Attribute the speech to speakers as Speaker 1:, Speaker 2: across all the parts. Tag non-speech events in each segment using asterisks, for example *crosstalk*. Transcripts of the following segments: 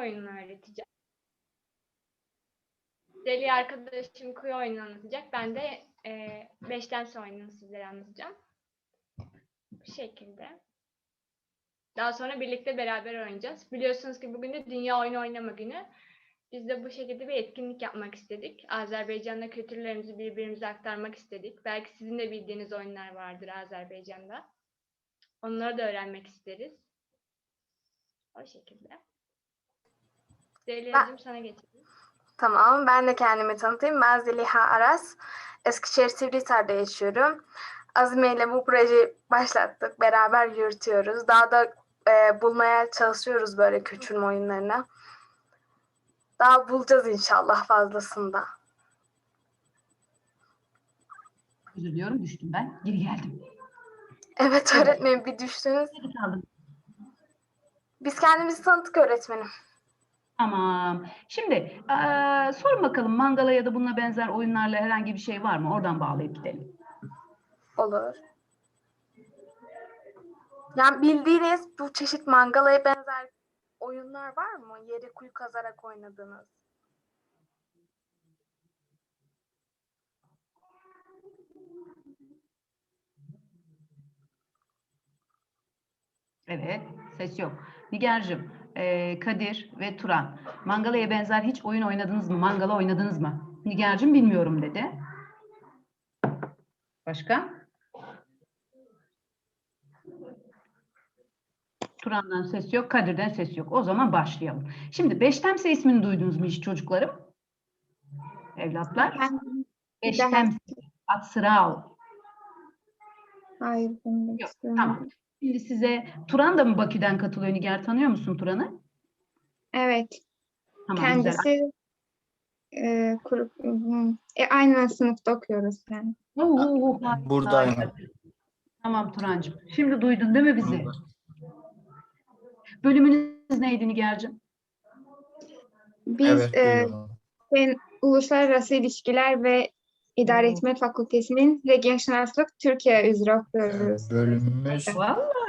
Speaker 1: oyununu öğreteceğim. Deli arkadaşım kuyu oyununu anlatacak. Ben de e, beşten sonra oyununu sizlere anlatacağım. Bu şekilde. Daha sonra birlikte beraber oynayacağız. Biliyorsunuz ki bugün de Dünya Oyunu Oynama Günü. Biz de bu şekilde bir etkinlik yapmak istedik. Azerbaycan'da kültürlerimizi birbirimize aktarmak istedik. Belki sizin de bildiğiniz oyunlar vardır Azerbaycan'da. Onları da öğrenmek isteriz. O şekilde. Zeliha'cığım sana geçelim.
Speaker 2: Tamam, ben de kendimi tanıtayım. Ben Zeliha Aras. Eskişehir Sivrihisar'da yaşıyorum. Azime ile bu projeyi başlattık. Beraber yürütüyoruz. Daha da e, bulmaya çalışıyoruz böyle küçülme oyunlarını. Daha bulacağız inşallah fazlasında.
Speaker 3: Özür diliyorum düştüm ben. Geri geldim.
Speaker 2: Evet öğretmenim bir düştünüz.
Speaker 3: Geri kaldım.
Speaker 2: Biz kendimizi tanıttık öğretmenim.
Speaker 3: Tamam. Şimdi eee sorun bakalım mangala ya da bununla benzer oyunlarla herhangi bir şey var mı? Oradan bağlayıp gidelim.
Speaker 2: Olur. Yani bildiğiniz bu çeşit mangalaya benzer oyunlar var mı? Yere kuyu kazarak oynadığınız.
Speaker 3: Evet, ses yok. Nigar'cığım, eee, Kadir ve Turan. Mangalaya benzer hiç oyun oynadınız mı? Mangala oynadınız mı? Nigar'cığım bilmiyorum dedi. Başka? Turan'dan ses yok, Kadir'den ses yok. O zaman başlayalım. Şimdi Beştemse ismini duydunuz mu hiç çocuklarım? Evlatlar. Beştemse. Atsırao.
Speaker 4: Hayır,
Speaker 3: Yok. Tamam. Şimdi size Turan da mı Bakü'den katılıyor Nigar? Tanıyor musun Turan'ı?
Speaker 4: Evet,
Speaker 3: Tamam, güzel.
Speaker 4: kendisi e, kurup, e, aynı sınıfta okuyoruz yani.
Speaker 3: Oo, harika,
Speaker 5: Buradayım.
Speaker 3: harika. Tamam Turancığım. Şimdi duydun değil mi bizi? Bölümünüz neydi Nigar'cığım?
Speaker 4: Biz
Speaker 5: Evet,
Speaker 4: e, ben Uluslararası İlişkiler ve İdare Etme Fakültesinin Region Şanslık Türkiye üzere okuyoruz.
Speaker 5: Bölümümüz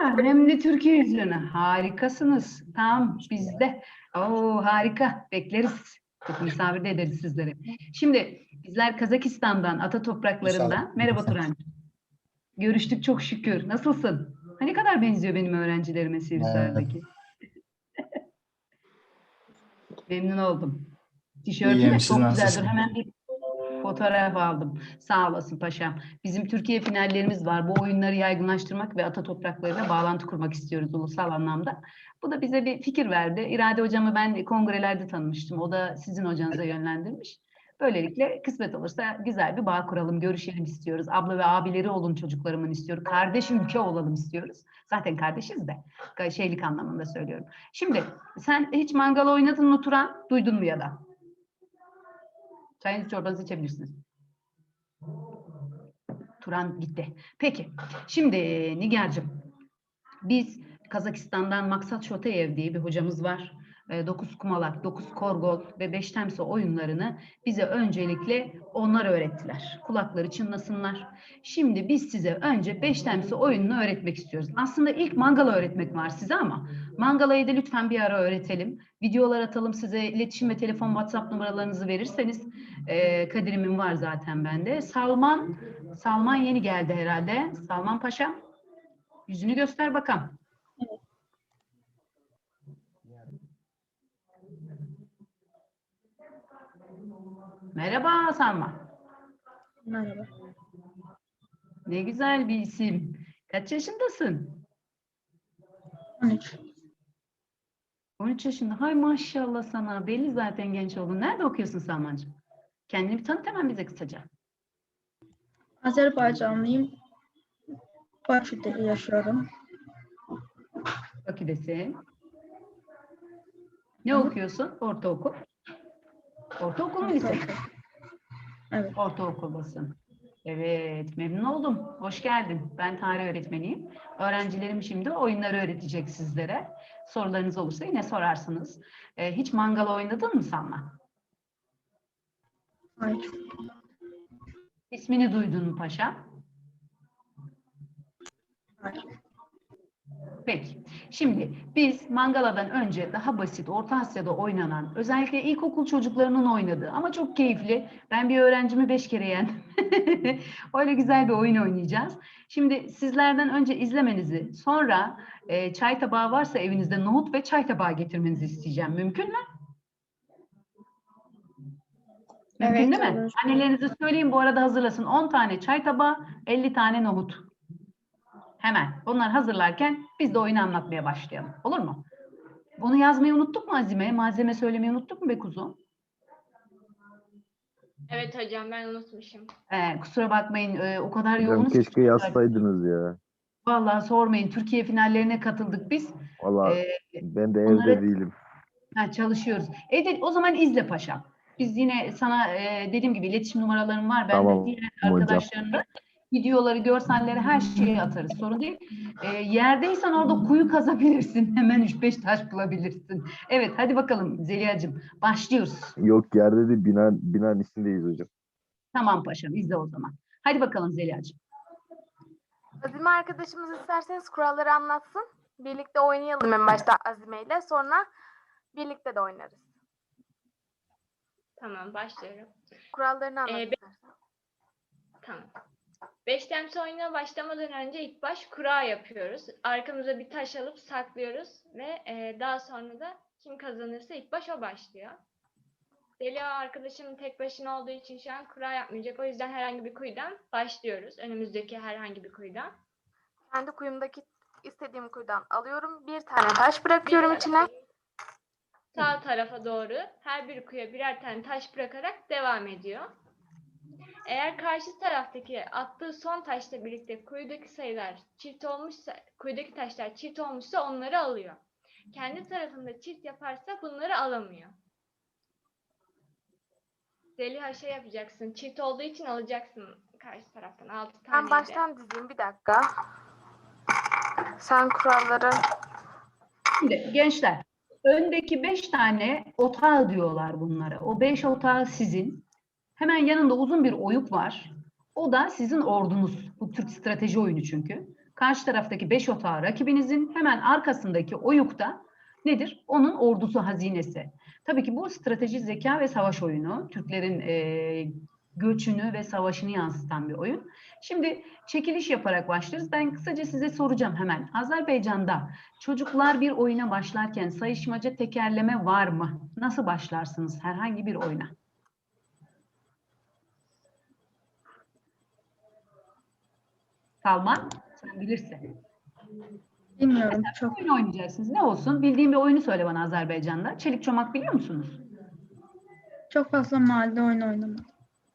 Speaker 3: Hem de Türkiye üzerine. Harikasınız. Tamam bizde. Oo harika. Bekleriz. Çok misafir de ederiz sizleri. Şimdi bizler Kazakistan'dan, ata topraklarından. Merhaba Turancığım. Görüştük çok şükür. Nasılsın? Ha, ne kadar benziyor benim öğrencilerime Sivrisar'daki. Memnun oldum. Tişörtün de çok güzel. Dur
Speaker 5: nasılsınız?
Speaker 3: hemen bir fotoğraf aldım. Sağ olasın paşam. Bizim Türkiye finallerimiz var. Bu oyunları yaygınlaştırmak ve ata topraklarına bağlantı kurmak istiyoruz ulusal anlamda. Bu da bize bir fikir verdi. İrade hocamı ben kongrelerde tanımıştım. O da sizin hocanıza yönlendirmiş. Böylelikle kısmet olursa güzel bir bağ kuralım, görüşelim istiyoruz. Abla ve abileri olun çocuklarımın istiyorum. Kardeş ülke olalım istiyoruz. Zaten kardeşiz de. Şeylik anlamında söylüyorum. Şimdi sen hiç mangal oynadın mı Turan? Duydun mu ya da? Çayınızı çorbanızı içebilirsiniz. Turan gitti. Peki. Şimdi Nigar'cığım biz Kazakistan'dan Maksat Şoteyev diye bir hocamız var. 9 kumalak, 9 korgol ve 5 temsi oyunlarını bize öncelikle onlar öğrettiler. Kulakları çınlasınlar. Şimdi biz size önce 5 temsi oyununu öğretmek istiyoruz. Aslında ilk mangala öğretmek var size ama mangalayı da lütfen bir ara öğretelim. Videolar atalım size iletişim ve telefon WhatsApp numaralarınızı verirseniz e, Kadir'imin var zaten bende. Salman Salman yeni geldi herhalde. Salman Paşa yüzünü göster bakalım. Merhaba Salman.
Speaker 4: Merhaba.
Speaker 3: Ne güzel bir isim. Kaç yaşındasın?
Speaker 4: 13.
Speaker 3: 13 yaşında. Hay maşallah sana. Belli zaten genç oldun. Nerede okuyorsun Salmancığım? Kendini bir tanıt hemen bize kısaca.
Speaker 6: Azerbaycanlıyım. Bakü'de yaşıyorum.
Speaker 3: Bakü'desin. Ne okuyorsun? Ortaokul. Ortaokul mu lise?
Speaker 6: Evet.
Speaker 3: Ortaokuldasın. Evet, memnun oldum. Hoş geldin. Ben tarih öğretmeniyim. Öğrencilerim şimdi oyunları öğretecek sizlere. Sorularınız olursa yine sorarsınız. Ee, hiç mangal oynadın mı Salma?
Speaker 6: Hayır.
Speaker 3: İsmini duydun mu paşa?
Speaker 6: Hayır.
Speaker 3: Peki. Şimdi biz Mangala'dan önce daha basit Orta Asya'da oynanan, özellikle ilkokul çocuklarının oynadığı ama çok keyifli. Ben bir öğrencimi beş kere yendim. *laughs* Öyle güzel bir oyun oynayacağız. Şimdi sizlerden önce izlemenizi, sonra e, çay tabağı varsa evinizde nohut ve çay tabağı getirmenizi isteyeceğim. Mümkün mü? Mümkün
Speaker 4: Evet,
Speaker 3: değil mi?
Speaker 4: olur.
Speaker 3: Annelerinize söyleyin bu arada hazırlasın. 10 tane çay tabağı, 50 tane nohut. Hemen. Bunlar hazırlarken biz de oyunu anlatmaya başlayalım. Olur mu? Bunu yazmayı unuttuk mu Azime? Malzeme söylemeyi unuttuk mu be kuzum?
Speaker 1: Evet hocam ben unutmuşum.
Speaker 3: Ee, kusura bakmayın e, o kadar yoğunuz.
Speaker 5: keşke yazsaydınız ya.
Speaker 3: Vallahi sormayın. Türkiye finallerine katıldık biz.
Speaker 5: Valla
Speaker 3: Ee,
Speaker 5: ben de
Speaker 3: onları-
Speaker 5: evde değilim.
Speaker 3: Ha, çalışıyoruz. E de, o zaman izle paşam. Biz yine sana e, dediğim gibi iletişim numaralarım var. Ben
Speaker 5: Tamam
Speaker 3: de diğer arkadaşlarımla videoları, görselleri her şeyi atarız. Sorun değil. E, yerdeysen orada kuyu kazabilirsin. *laughs* Hemen 3-5 taş bulabilirsin. Evet hadi bakalım Zeliha'cığım. Başlıyoruz.
Speaker 5: Yok yerde de binanın, binanın içindeyiz hocam.
Speaker 3: Tamam paşam izle o zaman. Hadi bakalım Zeliha'cığım.
Speaker 2: Azime arkadaşımız isterseniz kuralları anlatsın. Birlikte oynayalım en başta Azime ile. Sonra birlikte de oynarız.
Speaker 1: Tamam başlıyorum.
Speaker 2: Kurallarını anlat
Speaker 1: Ee, be-
Speaker 2: istersen.
Speaker 1: Tamam. Beşten oyuna başlamadan önce ilk baş kura yapıyoruz. Arkamıza bir taş alıp saklıyoruz ve e, daha sonra da kim kazanırsa ilk baş o başlıyor. Delia arkadaşım tek başına olduğu için şu an kura yapmayacak. O yüzden herhangi bir kuyudan başlıyoruz. Önümüzdeki herhangi bir kuyudan.
Speaker 2: Kendi kuyumdaki istediğim kuyudan alıyorum. Bir tane taş bırakıyorum
Speaker 1: Bir-
Speaker 2: içine.
Speaker 1: Sağ tarafa doğru her bir kuyuya birer tane taş bırakarak devam ediyor. Eğer karşı taraftaki attığı son taşla birlikte kuyudaki sayılar çift olmuşsa, kuyudaki taşlar çift olmuşsa onları alıyor. Kendi tarafında çift yaparsa bunları alamıyor. Zeliha şey yapacaksın. Çift olduğu için alacaksın karşı taraftan 6 tane.
Speaker 2: Ben baştan dizeyim bir dakika. Sen kuralları
Speaker 3: Şimdi gençler, öndeki beş tane otağı diyorlar bunlara. O beş otağı sizin. Hemen yanında uzun bir oyuk var. O da sizin ordunuz. Bu Türk strateji oyunu çünkü. Karşı taraftaki beş otağı rakibinizin hemen arkasındaki oyuk da nedir? Onun ordusu hazinesi. Tabii ki bu strateji, zeka ve savaş oyunu. Türklerin eee, göçünü ve savaşını yansıtan bir oyun. Şimdi çekiliş yaparak başlarız. Ben kısaca size soracağım hemen. Azerbaycan'da çocuklar bir oyuna başlarken sayışmaca tekerleme var mı? Nasıl başlarsınız herhangi bir oyuna? Salman, sen bilirsin.
Speaker 6: Bilmiyorum çok.
Speaker 3: Oyun oynayacaksınız. Ne olsun? Bildiğin bir oyunu söyle bana Azerbaycan'da. Çelik çomak biliyor musunuz?
Speaker 6: Çok fazla mahallede oyun oynamadım.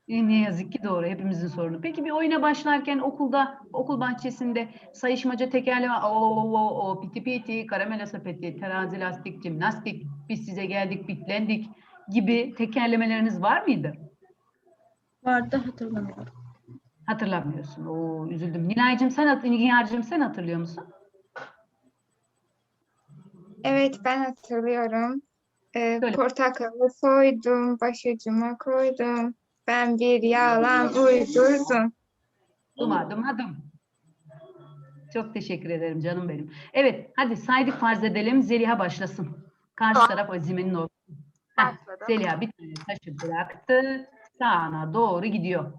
Speaker 3: E, Ne yazık ki doğru. Hepimizin sorunu. Peki bir oyuna başlarken okulda, okul bahçesinde sayışmaca tekerleme, o, o, o, o, piti piti, karamela sepeti, terazi lastik, jimnastik, biz size geldik, bitlendik gibi tekerlemeleriniz var mıydı?
Speaker 6: Vardı hatırlamıyorum.
Speaker 3: Hatırlamıyorsun. Oo, üzüldüm. Nilay'cığım sen, hat- Nigar'cığım sen hatırlıyor musun?
Speaker 4: Evet ben hatırlıyorum. Ee,
Speaker 3: Söyle.
Speaker 4: portakalı soydum, başucuma koydum. Ben bir yalan uydurdum.
Speaker 3: Dumadım adım. Çok teşekkür ederim canım benim. Evet hadi saydık farz edelim. Zeliha başlasın. Karşı taraf Azime'nin ortası. Zeliha bir tane taşı bıraktı. Sağına doğru gidiyor.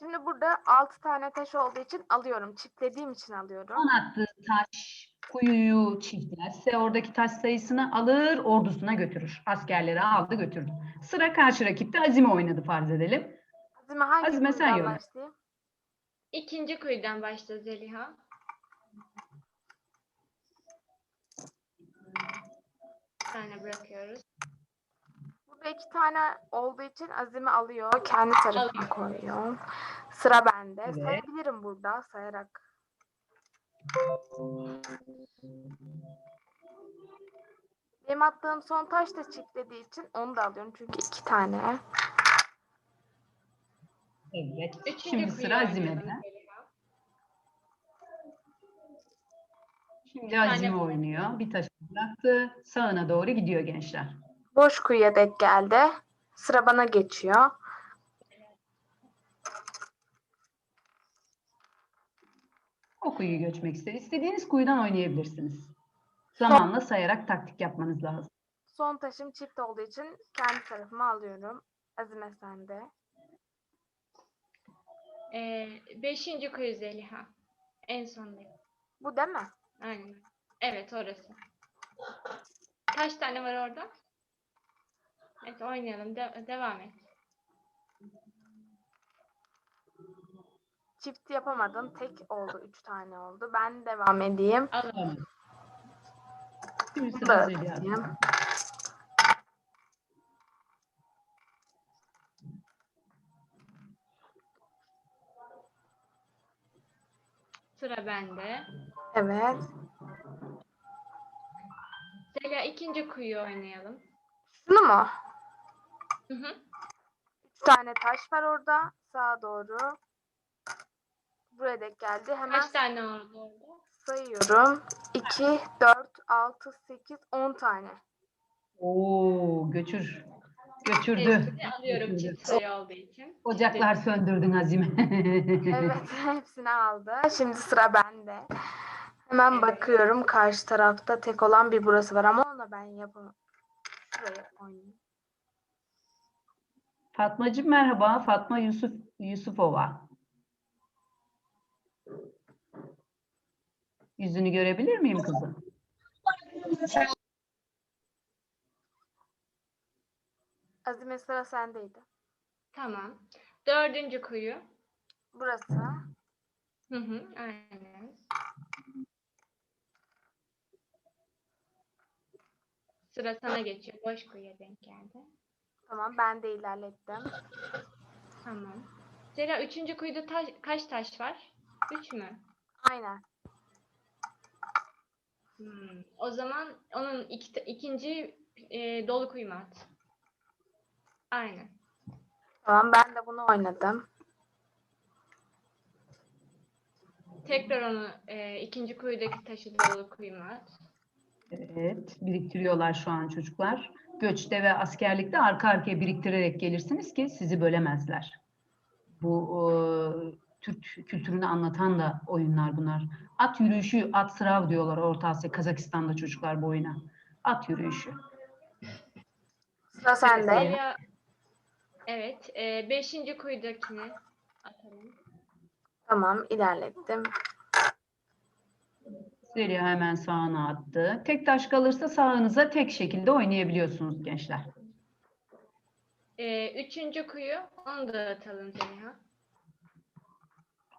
Speaker 2: Şimdi burada 6 tane taş olduğu için alıyorum. Çiftlediğim için alıyorum.
Speaker 3: Son attığı taş kuyuyu çiftlerse oradaki taş sayısını alır ordusuna götürür. Askerleri aldı götürdü. Sıra karşı rakipte Azime oynadı farz edelim.
Speaker 2: Azime hangi
Speaker 3: Azime, sen
Speaker 2: kuyudan
Speaker 3: yolla.
Speaker 1: İkinci kuyudan başla Zeliha. Bir tane bırakıyoruz.
Speaker 2: Burada iki tane olduğu için Azime alıyor. Kendi tarafına koyuyor. Sıra bende.
Speaker 3: Evet.
Speaker 2: Sayabilirim burada sayarak. Benim attığım son taş da çiftlediği için onu da alıyorum. Çünkü iki tane.
Speaker 3: Evet.
Speaker 1: Üçüncü
Speaker 3: Şimdi sıra Azime'de. Şimdi Azime oynuyor. Bir taş bıraktı. Sağına doğru gidiyor gençler.
Speaker 2: Boş kuyuya denk geldi. Sıra bana geçiyor.
Speaker 3: O kuyuyu göçmek ister. İstediğiniz kuyudan oynayabilirsiniz. Zamanla sayarak taktik yapmanız lazım.
Speaker 2: Son taşım çift olduğu için kendi tarafıma alıyorum. Azime sende.
Speaker 1: Ee, beşinci kuyu Zeliha. En sondaki.
Speaker 2: Bu değil mi?
Speaker 1: Aynen. Evet orası. Kaç tane var orada? Evet oynayalım. De- devam et.
Speaker 2: Çift yapamadım. Tek oldu. Üç tane oldu. Ben devam edeyim.
Speaker 1: Alalım.
Speaker 3: Şimdi sıra Zeliha'da.
Speaker 1: Sıra bende.
Speaker 2: Evet.
Speaker 1: Zeliha ikinci kuyu oynayalım.
Speaker 2: Şunu mu?
Speaker 1: Hı hı.
Speaker 2: Üç tane taş var orada. Sağa doğru. Buraya denk geldi. Hemen
Speaker 1: Kaç tane oldu orada?
Speaker 2: sayıyorum. 2, 4, 6, 8, 10 tane.
Speaker 3: Oo, göçür. Göçürdü.
Speaker 1: Hepsini alıyorum çift sayı olduğu için.
Speaker 3: Ocaklar söndürdün Azime. *laughs*
Speaker 2: Evet, hepsini aldı. Şimdi sıra bende. Hemen
Speaker 1: Evet.
Speaker 2: bakıyorum. Karşı tarafta tek olan bir burası var ama onu ben yapamam. Şuraya oynayayım.
Speaker 3: Fatmacığım merhaba. Fatma Yusuf Yusufova. Yüzünü görebilir miyim kızım?
Speaker 2: Azime sıra sendeydi.
Speaker 1: Tamam. Dördüncü kuyu.
Speaker 2: Burası.
Speaker 1: Hı hı. Aynen. Sıra sana geçiyor. Boş kuyuya denk geldi.
Speaker 2: Tamam ben de ilerlettim.
Speaker 1: Tamam. Zeliha üçüncü kuyuda taş, kaç taş var? Üç mü?
Speaker 2: Aynen.
Speaker 1: Hmm. O zaman onun iki, ikinci e, dolu kuyumu at. Aynen.
Speaker 2: Tamam ben de bunu oynadım.
Speaker 1: Tekrar onu e, ikinci kuyudaki taşı dolu kuyumu at.
Speaker 3: Evet, biriktiriyorlar şu an çocuklar. Göçte ve askerlikte arka arkaya biriktirerek gelirsiniz ki sizi bölemezler. Bu e, Türk kültürünü anlatan da oyunlar bunlar. At yürüyüşü, at sırav diyorlar Orta Asya, Kazakistan'da çocuklar bu oyuna. At yürüyüşü.
Speaker 2: Sıra sende.
Speaker 1: Evet. E, beşinci kuyudakini atalım.
Speaker 2: Tamam ilerlettim.
Speaker 3: Zeliha hemen sağına attı. Tek taş kalırsa sağınıza tek şekilde oynayabiliyorsunuz gençler.
Speaker 1: E, üçüncü kuyu onu da atalım Zeliha.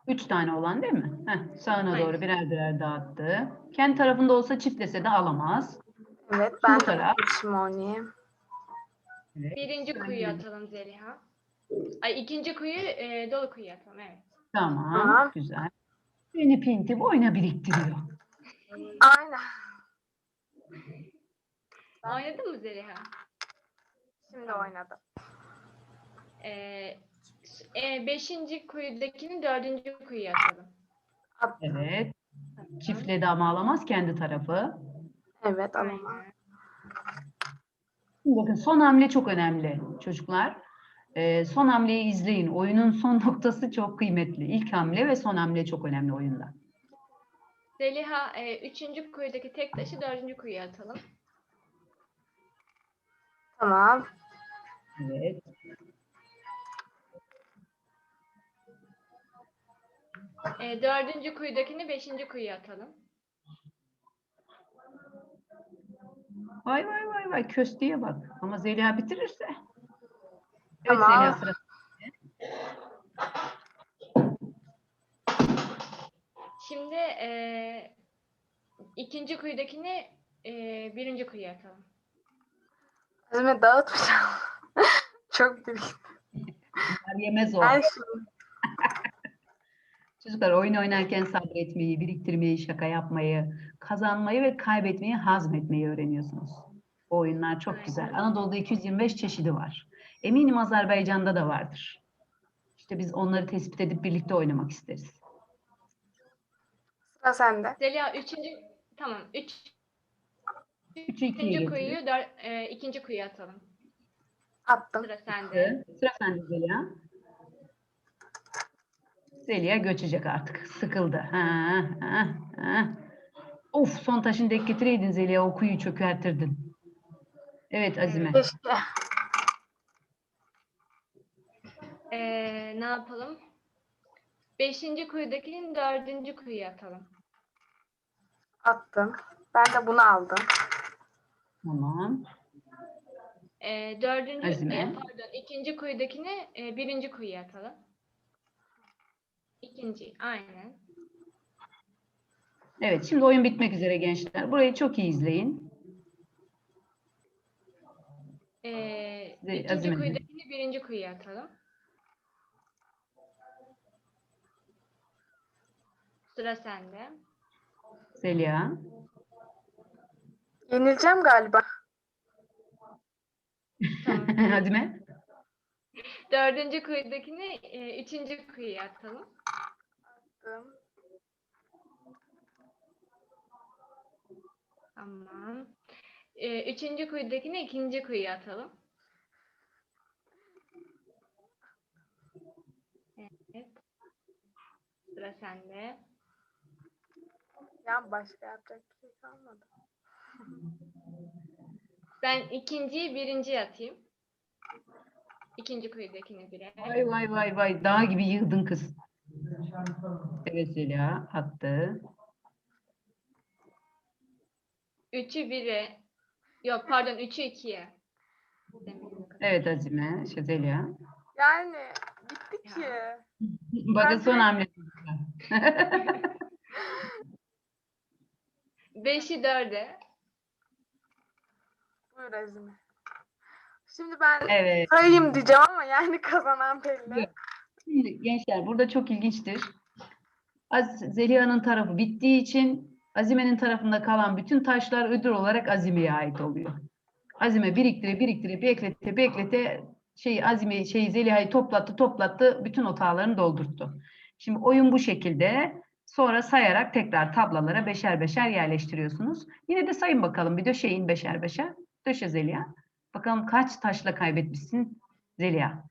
Speaker 3: Üç tane olan değil mi? Heh, sağına
Speaker 1: Aynen.
Speaker 3: doğru birer birer dağıttı. Kendi tarafında olsa çiftlese de alamaz.
Speaker 2: Evet ben de
Speaker 3: taraf.
Speaker 2: işimi oynayayım.
Speaker 1: Birinci kuyu atalım Zeliha. Ay ikinci kuyu e, dolu kuyu atalım evet.
Speaker 3: Tamam,
Speaker 2: Tamam.
Speaker 3: güzel. Beni pinti boyuna biriktiriyor.
Speaker 2: Aynen.
Speaker 1: Oynadın mı Zeliha?
Speaker 2: Şimdi oynadım.
Speaker 1: E, s- e, beşinci kuyudakini dördüncü kuyuya atalım.
Speaker 3: Evet. Çiftledi ama alamaz kendi tarafı.
Speaker 2: Evet.
Speaker 3: Şimdi bakın son hamle çok önemli çocuklar. Ee, son hamleyi izleyin. Oyunun son *laughs* noktası çok kıymetli. İlk hamle ve son hamle çok önemli oyunda.
Speaker 1: Zeliha e, üçüncü kuyudaki tek taşı dördüncü kuyuya atalım.
Speaker 2: Tamam.
Speaker 3: Evet.
Speaker 1: E, dördüncü kuyudakini beşinci kuyuya atalım.
Speaker 3: Vay vay vay vay kösteye bak. Ama Zeliha bitirirse. Evet
Speaker 2: Tamam.
Speaker 3: Zeliha sıra.
Speaker 1: Şimdi e, ikinci kuyudakini e, birinci kuyuya atalım.
Speaker 2: Azime dağıtmayacağım. *laughs* Çok büyük.
Speaker 3: Yemez o.
Speaker 2: Ben şu *laughs*
Speaker 3: Çocuklar oyun oynarken sabretmeyi, biriktirmeyi, şaka yapmayı, kazanmayı ve kaybetmeyi hazmetmeyi öğreniyorsunuz. O oyunlar çok
Speaker 1: Aynen.
Speaker 3: güzel. Anadolu'da 225 çeşidi var. Eminim Azerbaycan'da da vardır. İşte biz onları tespit edip birlikte oynamak isteriz.
Speaker 2: Sıra sende.
Speaker 1: Zeliha üçüncü tamam üç,
Speaker 3: Üçü ikiye
Speaker 1: üçüncü kuyuyu dör, e, ikinci kuyuya atalım.
Speaker 2: Attım.
Speaker 1: Sıra sende.
Speaker 3: Sıra sende Zeliha. Zeliha göçecek artık. Sıkıldı. Ha, ha, ha. Of son taşını denk getireydin Zeliha o kuyu çökertirdin. Evet Azime.
Speaker 2: Keşke.
Speaker 1: Ee, ne yapalım? Beşinci kuyudakinin dördüncü kuyuya atalım.
Speaker 2: Attım. Ben de bunu aldım.
Speaker 3: Tamam.
Speaker 1: Ee, dördüncü,
Speaker 3: Azime.
Speaker 1: e, pardon, ikinci kuyudakini e, birinci kuyuya atalım. İkinci, aynen.
Speaker 3: Evet şimdi oyun bitmek üzere gençler. Burayı çok iyi izleyin.
Speaker 1: Ee,
Speaker 3: Ze-
Speaker 1: ikinci
Speaker 3: Azime.
Speaker 1: kuyudakini birinci kuyuya atalım. Sıra sende.
Speaker 3: Zeliha.
Speaker 2: Yenileceğim galiba. *laughs*
Speaker 1: Tamam.
Speaker 3: Azime.
Speaker 1: Dördüncü kuyudakini e, üçüncü kuyuya atalım.
Speaker 2: Attım.
Speaker 1: Tamam. Ee, üçüncü kuyudakini ikinci kuyuya atalım. Evet. Sıra sende.
Speaker 2: Ya başka yapacak bir şey kalmadı.
Speaker 1: Ben ikinciyi birinciye atayım. İkinci kuyudakini bire.
Speaker 3: Vay vay vay vay. Dağ gibi yığdın kız. Evet Zeliha attı.
Speaker 1: Üçü bire. Yok pardon üçü ikiye.
Speaker 3: Evet Azime. Şey, Zeliha.
Speaker 2: Yani bitti ki.
Speaker 3: Bakın son hamle. *laughs*
Speaker 1: Beşi dörde.
Speaker 2: Buyur Azime. Şimdi ben
Speaker 3: Evet.
Speaker 2: sayayım diyeceğim ama yani *laughs* kazanan belli.
Speaker 3: Şimdi gençler burada çok ilginçtir. Az Zeliha'nın tarafı bittiği için Azime'nin tarafında kalan bütün taşlar ödül olarak Azime'ye ait oluyor. Azime biriktire biriktire beklete beklete şey Azime şey Zeliha'yı toplattı toplattı bütün otağlarını doldurttu. Şimdi oyun bu şekilde. Sonra sayarak tekrar tablalara beşer beşer yerleştiriyorsunuz. Yine de sayın bakalım bir döşeyin beşer beşer. Döşe Zeliha. Bakalım kaç taşla kaybetmişsin Zeliha.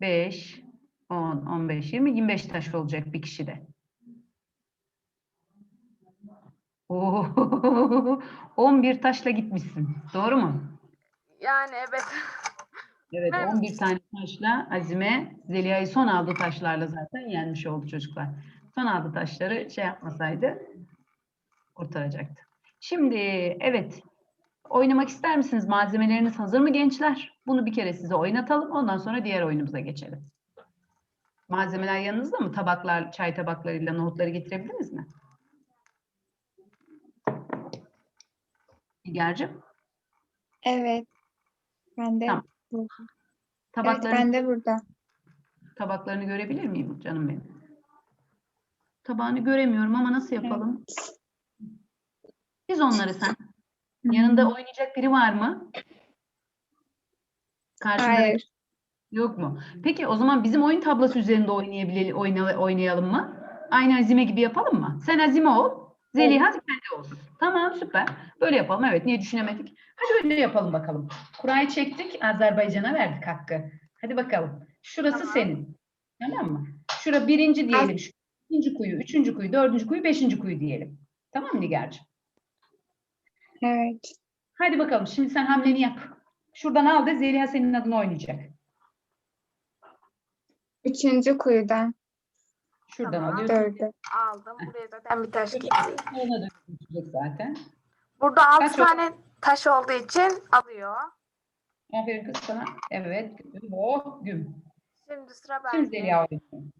Speaker 3: 5, 10, 15, 20, 25 taş olacak bir kişide. Oo, *laughs* 11 taşla gitmişsin. Doğru mu?
Speaker 2: Yani evet. *laughs*
Speaker 3: Evet,
Speaker 2: Evet.
Speaker 3: 11 tane taşla Azime Zeliha'yı son aldığı taşlarla zaten yenmiş oldu çocuklar. Son aldığı taşları şey yapmasaydı kurtaracaktı. Şimdi evet oynamak ister misiniz? Malzemeleriniz hazır mı gençler? Bunu bir kere size oynatalım. Ondan sonra diğer oyunumuza geçelim. Malzemeler yanınızda mı? Tabaklar, çay tabaklarıyla nohutları getirebildiniz mi? İlger'cim,
Speaker 4: Evet. Ben de
Speaker 3: Tamam.
Speaker 4: Burada. Evet, ben de burada.
Speaker 3: Tabaklarını görebilir miyim canım benim? Tabağını göremiyorum ama nasıl yapalım? Biz onları sen. Yanında oynayacak biri var mı? Karşında
Speaker 4: Hayır.
Speaker 3: yok mu? Peki o zaman bizim oyun tablosu üzerinde oynayabilelim, oyna- oynayalım mı? Aynı Azime gibi yapalım mı? Sen Azime ol, Zeliha kendi olsun. Tamam süper. Böyle yapalım. Evet niye düşünemedik? Hadi öyle yapalım bakalım. Kurayı çektik, Azerbaycan'a verdik hakkı. Hadi bakalım. Şurası
Speaker 2: Tamam.
Speaker 3: senin. Tamam mı? Şura birinci diyelim. Şu ikinci kuyu, üçüncü kuyu, dördüncü kuyu, beşinci kuyu diyelim. Tamam mı Nigar'cığım?
Speaker 4: Evet.
Speaker 3: Hadi bakalım şimdi sen hamleni yap. Şuradan al da Zeliha senin adına oynayacak.
Speaker 4: Üçüncü kuyudan
Speaker 3: Şuradan
Speaker 2: Tamam.
Speaker 3: alıyorsun.
Speaker 4: dördü.
Speaker 2: Aldım. Buraya zaten bir taş gitti.
Speaker 3: Ona dönüşecek zaten.
Speaker 2: Burada altı
Speaker 3: Kaç oldu?
Speaker 2: tane taş olduğu için alıyor.
Speaker 3: Aferin kız sana. Evet. Oh güm.
Speaker 2: Şimdi sıra
Speaker 3: Şimdi
Speaker 2: bende.
Speaker 3: Zeliha oynuyor.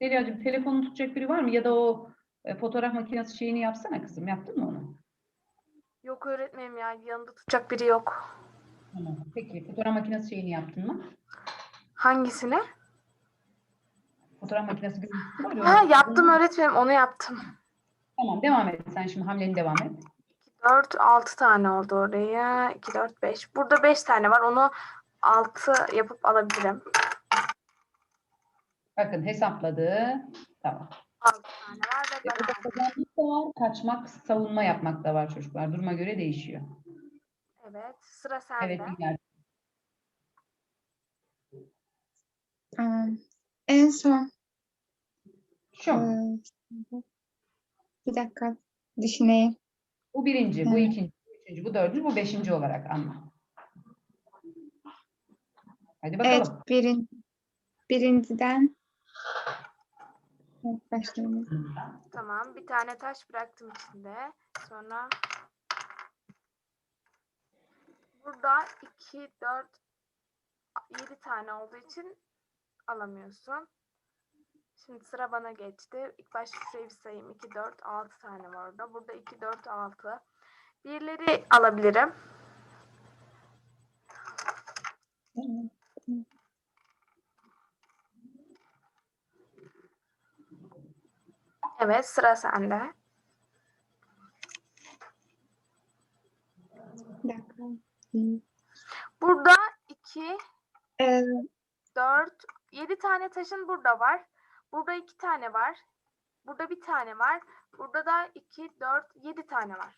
Speaker 3: Zeliha'cığım telefonunu tutacak biri var mı? Ya da o e, fotoğraf makinesi şeyini yapsana kızım. Yaptın mı onu?
Speaker 2: Yok öğretmenim ya. Yanında tutacak biri yok.
Speaker 3: Tamam. Peki fotoğraf makinesi şeyini yaptın mı?
Speaker 2: Hangisini?
Speaker 3: Fotoğraf makinesi görüntüsü var ya.
Speaker 2: Ha yaptım öğretmenim. Onu yaptım.
Speaker 3: Tamam devam et. Sen şimdi hamleni devam et.
Speaker 2: 4, 6 tane oldu oraya. 2, 4, 5. Burada 5 tane var. Onu 6 yapıp alabilirim.
Speaker 3: Bakın hesapladı. Tamam.
Speaker 2: 6 tane var ve ben
Speaker 3: burada kazanmak da var, kaçmak, savunma yapmak da var çocuklar. Duruma göre değişiyor.
Speaker 2: Evet. Sıra sende.
Speaker 3: Evet, Nigar.
Speaker 4: En son
Speaker 3: Şu mu?
Speaker 4: eee, bir dakika düşüneyim.
Speaker 3: Bu birinci, bu
Speaker 4: Evet.
Speaker 3: ikinci, bu üçüncü, bu dördüncü, bu beşinci olarak anla. Hadi bakalım.
Speaker 4: Evet, birin, birinciden evet, başlayalım.
Speaker 2: Tamam. Bir tane taş bıraktım içinde. Sonra burada 2, 4, 7 tane olduğu için alamıyorsun. Şimdi sıra bana geçti. İlk başta şurayı bir sayayım. 2, 4, 6 tane var orada. Burada 2, 4, 6. Birleri alabilirim. Evet sıra sende. Burada 2,
Speaker 4: Eee,
Speaker 2: 4, 7 tane taşın burada var. Burada 2 tane var. Burada bir tane var. Burada da 2, 4, 7 tane var.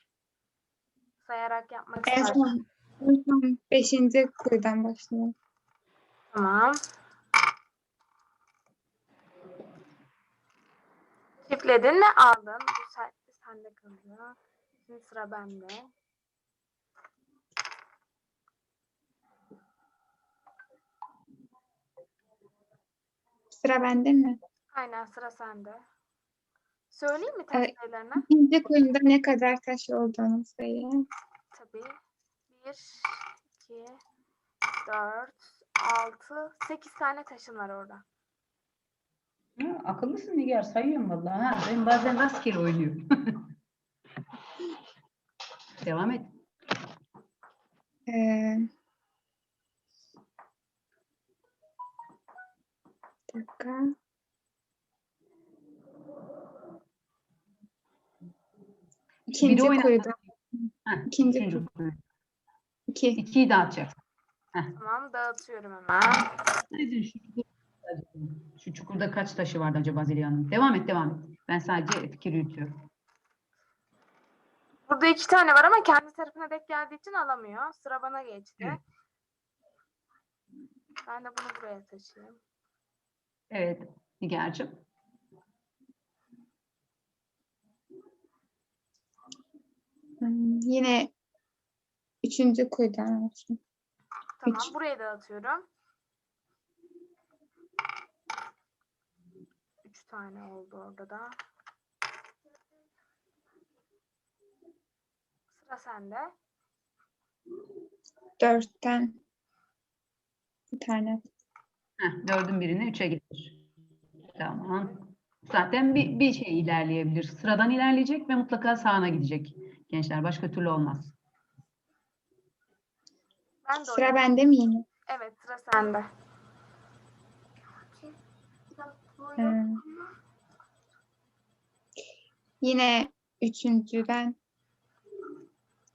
Speaker 2: Sayarak yapmak
Speaker 4: en
Speaker 2: istersen.
Speaker 4: son, en son beşinci kuyudan başlayalım.
Speaker 2: Tamam. Çiftledin mi? Aldın. Bu sen, sende kalıyor. Şimdi sıra bende.
Speaker 4: Sıra bende mi?
Speaker 2: Aynen sıra sende. Söyleyeyim mi taş sayılarını?
Speaker 4: İkinci kuyumda ne kadar taş olduğunu söyleyeyim.
Speaker 2: Tabii. 1, 2, 4, 6, 8 tane taşın var orada.
Speaker 3: Ha, akıllısın Nigar, sayıyorum vallahi. Ha, ben bazen rastgele oynuyorum. *laughs* Devam et.
Speaker 4: Eee, dakika. İkinci
Speaker 3: oyna-
Speaker 4: kuyuda.
Speaker 3: Ha,
Speaker 4: İkinci
Speaker 3: üçüncü.
Speaker 4: İki.
Speaker 3: İkiyi dağıtacaksın.
Speaker 2: Tamam dağıtıyorum hemen.
Speaker 3: Nedir şu çukurda, şu çukurda kaç taşı vardı acaba Zeliha Hanım? Devam et, devam et. Ben sadece fikir yürütüyorum.
Speaker 2: Burada iki tane var ama kendi tarafına denk geldiği için alamıyor. Sıra bana geçti.
Speaker 3: Evet.
Speaker 2: Ben de bunu buraya taşıyayım.
Speaker 3: Evet, Nigar'cığım.
Speaker 4: Hmm, yine üçüncü kuyudan olsun.
Speaker 2: Tamam
Speaker 4: Üç.
Speaker 2: buraya dağıtıyorum. Üç tane oldu orada da. Sıra sende.
Speaker 4: Dörtten bir tane.
Speaker 3: Dördün birine üçe gidilir. Tamam. Zaten bir, bir şey ilerleyebilir. Sıradan ilerleyecek ve mutlaka sağına gidecek. Gençler başka türlü olmaz.
Speaker 2: Ben de
Speaker 4: Sıra bende mi yine?
Speaker 2: Evet sıra sende.
Speaker 4: Ee, yine üçüncüden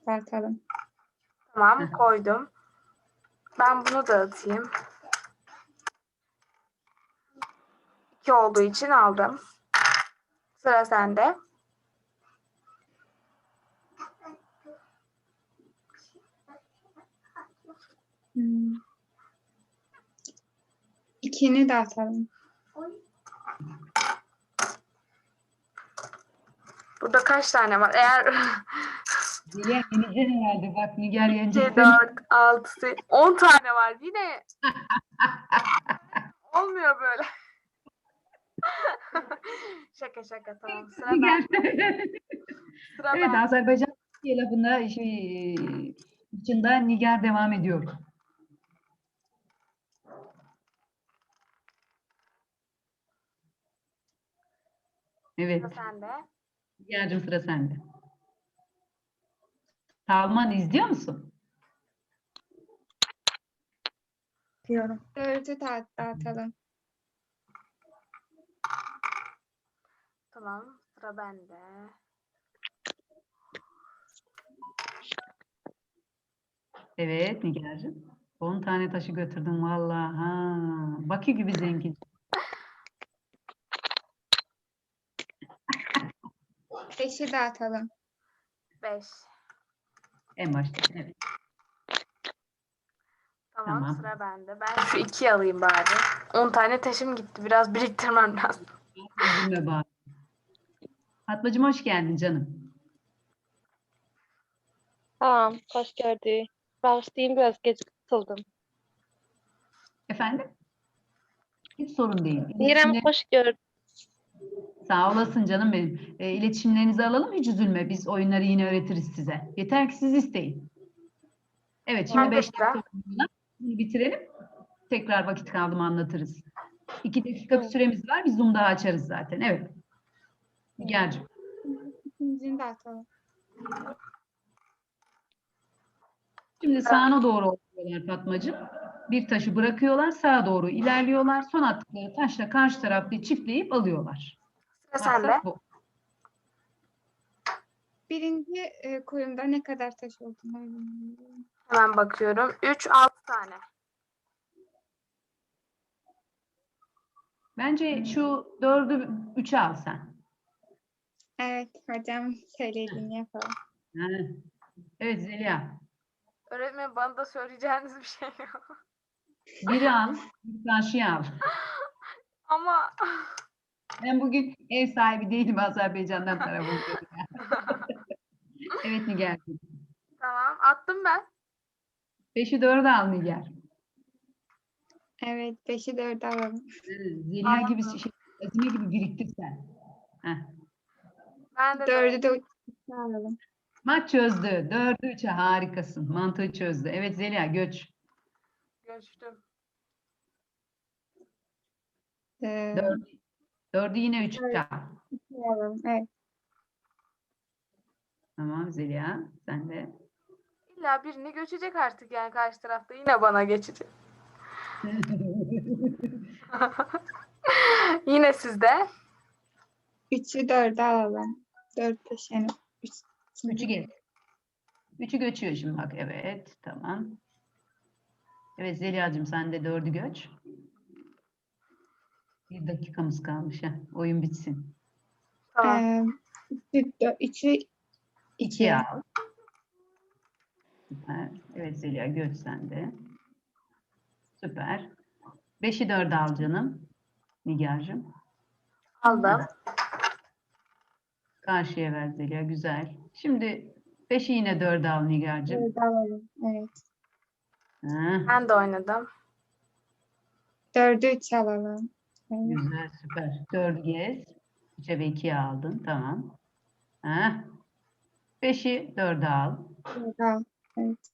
Speaker 4: bakalım.
Speaker 2: Tamam koydum. Ben bunu da atayım. 2 olduğu için aldım. Sıra sende.
Speaker 4: Hmm. İkini de atalım.
Speaker 2: Burada kaç tane var? Eğer
Speaker 3: Nigel yeneceksin herhalde. Bak Nigel
Speaker 2: yeneceksin.
Speaker 3: 2,
Speaker 2: 4, 6, 10 tane var. Yine *laughs* olmuyor böyle. *laughs* şaka şaka tamam. Sıra ben. *laughs* Sıra
Speaker 3: Evet
Speaker 2: ben.
Speaker 3: Azerbaycan lafında şey, içinde Nigar devam ediyor. Evet.
Speaker 2: Sıra sende.
Speaker 3: Nigar'cığım sıra sende. Salman izliyor musun?
Speaker 6: Diyorum.
Speaker 4: Dördü de
Speaker 2: Tamam. Sıra bende.
Speaker 3: Evet Nigar'cığım. 10 tane taşı götürdüm vallahi. Ha. Bakü gibi zengin.
Speaker 4: Beşi de atalım.
Speaker 2: 5.
Speaker 3: En başta. Evet.
Speaker 2: Tamam,
Speaker 3: Tamam.
Speaker 2: sıra bende. Ben şu ikiyi alayım bari. 10 tane taşım gitti. Biraz biriktirmem lazım.
Speaker 3: Üzülme bari. Fatmacığım hoş geldin canım.
Speaker 7: Tamam, hoş gördük. Bağışlayın biraz geç katıldım.
Speaker 3: Efendim? Hiç sorun değil.
Speaker 7: İrem
Speaker 3: İletişimler-
Speaker 7: hoş gördük.
Speaker 3: Sağ olasın canım benim. E, iletişimlerinizi alalım hiç üzülme. Biz oyunları yine öğretiriz size. Yeter ki siz isteyin. Evet şimdi
Speaker 2: Tamam,
Speaker 3: 5
Speaker 2: güzel.
Speaker 3: dakika oyunla bunu bitirelim. Tekrar vakit kaldı mı anlatırız. 2 dakika bir süremiz var. Biz Zoom daha açarız zaten. Evet. Nigar'cığım.
Speaker 4: İkincini de atalım.
Speaker 3: Şimdi sağına doğru oynuyorlar Fatmacığım. Bir taşı bırakıyorlar. Sağa doğru ilerliyorlar. Son attıkları taşla karşı tarafta çiftleyip alıyorlar.
Speaker 2: Sıra sende.
Speaker 3: Bu.
Speaker 4: Birinci e, kuyumda ne kadar taş olduğunu.
Speaker 2: Hemen bakıyorum. 3, 6 tane.
Speaker 3: Bence şu dördü üçe al sen.
Speaker 4: Evet hocam söylediğini yapalım.
Speaker 3: Evet Zeliha.
Speaker 2: Öğretmenim bana da söyleyeceğiniz bir şey yok.
Speaker 3: Biri *laughs* al, bir karşıya al.
Speaker 2: Ama
Speaker 3: Ben bugün ev sahibi değilim Azerbaycan'dan tarafım. evet Nigar.
Speaker 2: tamam attım ben.
Speaker 3: Beşi dörde al Nigar.
Speaker 4: Evet beşi dörde alalım.
Speaker 3: Zeliha gibi şey, Azime gibi biriktir sen. Heh.
Speaker 2: Ben de
Speaker 4: Dördü de üçe alalım.
Speaker 3: Maç çözdü. Dördü üçe harikasın. Mantığı çözdü. Evet Zeliha göç.
Speaker 2: görüştüm.
Speaker 4: Ee,
Speaker 3: Dördü, dördü yine üçe
Speaker 4: Evet. alalım. Evet.
Speaker 3: Tamam Zeliha sen de.
Speaker 2: İlla birini göçecek artık yani karşı tarafta. Yine bana geçecek. *laughs* *laughs* Yine sizde.
Speaker 4: Üçü dörde alalım. Dört beş yani. Üç,
Speaker 3: Üçü gel. Üçü göçüyor şimdi bak. Evet. Tamam. Evet Zeliha'cığım sen de dördü göç. Bir dakikamız kalmış. ha. Oyun bitsin.
Speaker 2: Tamam.
Speaker 4: Ee, üçü, dö- üçü
Speaker 3: İkiye al. Süper. Evet Zeliha göç sen de. Süper. Beşi dörde al canım. Nigar'cığım.
Speaker 2: Aldım.
Speaker 3: Karşıya ver Zeliha. Güzel. Şimdi beşi yine dörde al Nigar'cığım.
Speaker 4: dörde alalım. Evet.
Speaker 3: Ha,
Speaker 2: Ben de oynadım.
Speaker 4: Dördü üçe alalım. Evet.
Speaker 3: güzel süper. Dördü gez. Üçe ve ikiye aldın. Tamam. Ha. Beşi dörde al.
Speaker 4: Dörde al. Evet.